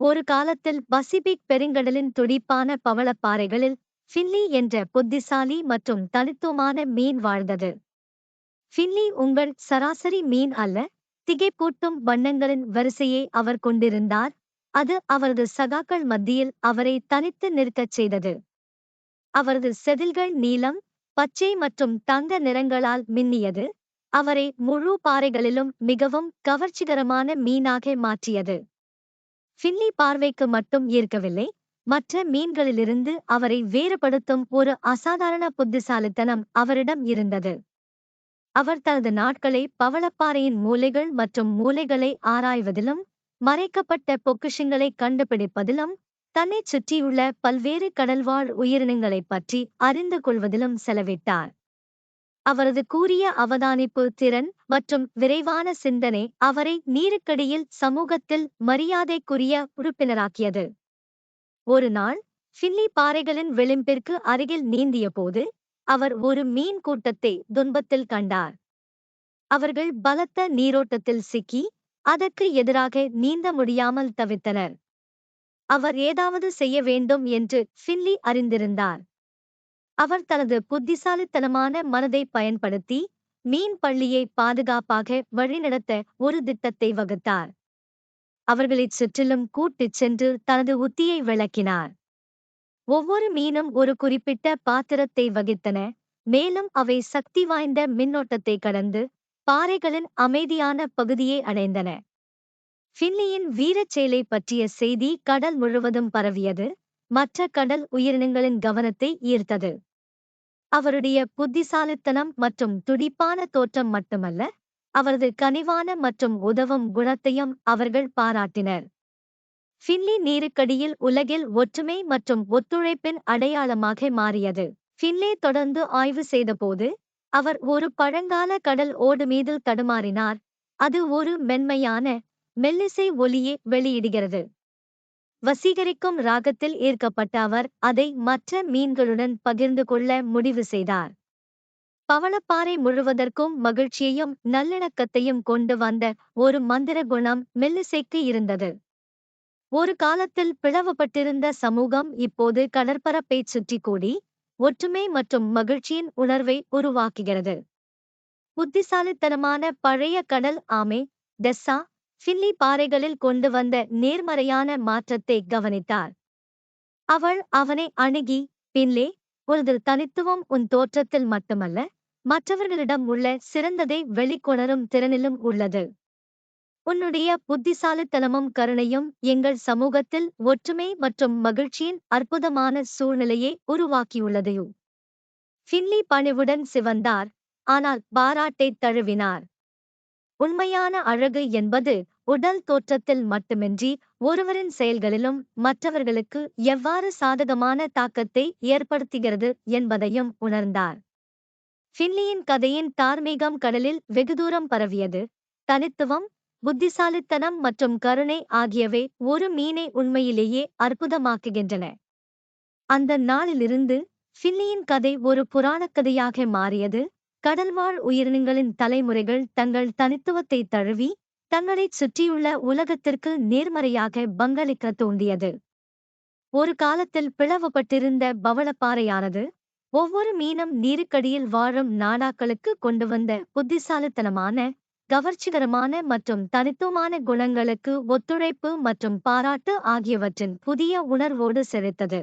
ஒரு காலத்தில் பசிபிக் பெருங்கடலின் துடிப்பான பவளப்பாறைகளில் ஃபின்லி என்ற புத்திசாலி மற்றும் தனித்துவமான மீன் வாழ்ந்தது. ஃபின்லி உங்கள் சராசரி மீன் அல்ல திகைப்பூட்டும் வண்ணங்களின் வரிசையை அவர் கொண்டிருந்தார் அது அவரது சகாக்கள் மத்தியில் அவரை தனித்து நிற்கச் செய்தது. அவரது செதில்கள் நீலம் பச்சை மற்றும் தங்க நிறங்களால் மின்னியது அவரை முழு பாறைகளிலும் மிகவும் கவர்ச்சிகரமான மீனாக மாற்றியது. ஃபில்லி பார்வைக்கு மட்டும் ஈர்க்கவில்லை. மற்ற மீன்களிலிருந்து அவரை வேறுபடுத்தும் ஒரு அசாதாரண புத்திசாலித்தனம் அவரிடம் இருந்தது. அவர் தனது நாட்களை பவளப்பாறையின் மூலைகள் மற்றும் மூலைகளை ஆராய்வதிலும் மறைக்கப்பட்ட பொக்கிஷங்களை கண்டுபிடிப்பதிலும் தன்னைச் சுற்றியுள்ள பல்வேறு கடல்வாழ் உயிரினங்களைப் பற்றி அறிந்து கொள்வதிலும் செலவிட்டார். அவரது கூரிய அவதானிப்பு திறன் மற்றும் விரைவான சிந்தனை அவரை நீருக்கடியில் சமூகத்தில் மரியாதைக்குரிய உறுப்பினராக்கியது. ஒரு நாள் ஃபில்லி பாறைகளின் விளிம்பிற்கு அருகில் நீந்திய போது அவர் ஒரு மீன் கூட்டத்தை துன்பத்தில் கண்டார். அவர்கள் பலத்த நீரோட்டத்தில் சிக்கி அதற்கு எதிராக நீந்த முடியாமல் தவித்தனர். அவர் ஏதாவது செய்ய வேண்டும் என்று ஃபின்லி அறிந்திருந்தார். அவர் தனது புத்திசாலித்தனமான மனதை பயன்படுத்தி மீன் பள்ளியை பாதுகாப்பாக வழிநடத்த ஒரு திட்டத்தை வகுத்தார். அவர்களைச் சுற்றிலும் கூட்டிச் சென்று தனது உத்தியை விளக்கினார். ஒவ்வொரு மீனும் ஒரு குறிப்பிட்ட பாத்திரத்தை வகித்தன மேலும் அவை சக்தி வாய்ந்த மின்னோட்டத்தை கடந்து பாறைகளின் அமைதியான பகுதியை அடைந்தன. ஃபின்லியின் வீரச்செயலை பற்றிய செய்தி கடல் முழுவதும் பரவியது மற்ற கடல் உயிரினங்களின் கவனத்தை ஈர்த்தது. அவருடைய புத்திசாலித்தனம் மற்றும் துடிப்பான தோற்றம் மட்டுமல்ல அவரது கனிவான மற்றும் உதவும் குணத்தையும் அவர்கள் பாராட்டினர். ஃபின்லி நீருக்கடியில் உலகில் ஒற்றுமை மற்றும் ஒத்துழைப்பின் அடையாளமாக மாறியது. ஃபின்லே தொடர்ந்து ஆய்வு செய்தபோது அவர் ஒரு பழங்கால கடல் ஓடு மீது தடுமாறினார். அது ஒரு மென்மையான மெல்லிசை ஒலியை வெளியிடுகிறது. வசீகரிக்கும் ராகத்தில் ஈர்க்கப்பட்ட அவர் அதை மற்ற மீன்களுடன் பகிர்ந்து கொள்ள முடிவு செய்தார். பவளப்பாறை முழுவதற்கும் மகிழ்ச்சியையும் நல்லிணக்கத்தையும் கொண்டு வந்த ஒரு மந்திர குணம் மெல்லிசைக்கு இருந்தது. ஒரு காலத்தில் பிளவுபட்டிருந்த சமூகம் இப்போது கடற்பரப்பை சுற்றி கூடி ஒற்றுமை மற்றும் மகிழ்ச்சியின் உணர்வை உருவாக்குகிறது. புத்திசாலித்தனமான பழைய கடல் ஆமை டெஸ்ஸா சில்லி பாறைகளில் கொண்டு வந்த நேர்மறையான மாற்றத்தை கவனித்தார் அவள் அவனை அணுகி பின்லே உனது தனித்துவம் உன் தோற்றத்தில் மட்டுமல்ல மற்றவர்களிடம் உள்ள சிறந்ததை வெளிக்கொணரும் திறனிலும் உள்ளது. உன்னுடைய புத்திசாலித்தனமும் கருணையும் எங்கள் சமூகத்தில் ஒற்றுமை மற்றும் மகிழ்ச்சியின் அற்புதமான சூழ்நிலையை உருவாக்கியுள்ளதையோ. ஃபின்லி பணிவுடன் சிவந்தார் ஆனால் பாராட்டை தழுவினார். உண்மையான அழகு என்பது உடல் தோற்றத்தில் மட்டுமின்றி ஒருவரின் செயல்களிலும் மற்றவர்களுக்கு எவ்வாறு சாதகமான தாக்கத்தை ஏற்படுத்துகிறது என்பதையும் உணர்ந்தார். ஃபின்லியின் கதையின் தார்மீகம் கடலில் வெகுதூரம் பரவியது. தனித்துவம் புத்திசாலித்தனம் மற்றும் கருணை ஆகியவை ஒரு மீனை உண்மையிலேயே அற்புதமாக்குகின்றன. அந்த நாளிலிருந்து ஃபின்லியின் கதை ஒரு புராணக்கதையாக மாறியது. கடல்வாழ் உயிரினங்களின் தலைமுறைகள் தங்கள் தனித்துவத்தை தழுவி தங்களைச் சுற்றியுள்ள உலகத்திற்கு நேர்மறையாக பங்களிக்க தூண்டியது. ஒரு காலத்தில் பிளவுபட்டிருந்த பவளப்பாறையானது ஒவ்வொரு மீனும் நீருக்கடியில் வாழும் நாடாக்களுக்கு கொண்டு வந்த புத்திசாலித்தனமான கவர்ச்சிகரமான மற்றும் தனித்துவமான குணங்களுக்கு ஒத்துழைப்பு மற்றும் பாராட்டு ஆகியவற்றின் புதிய உணர்வோடு செலுத்தது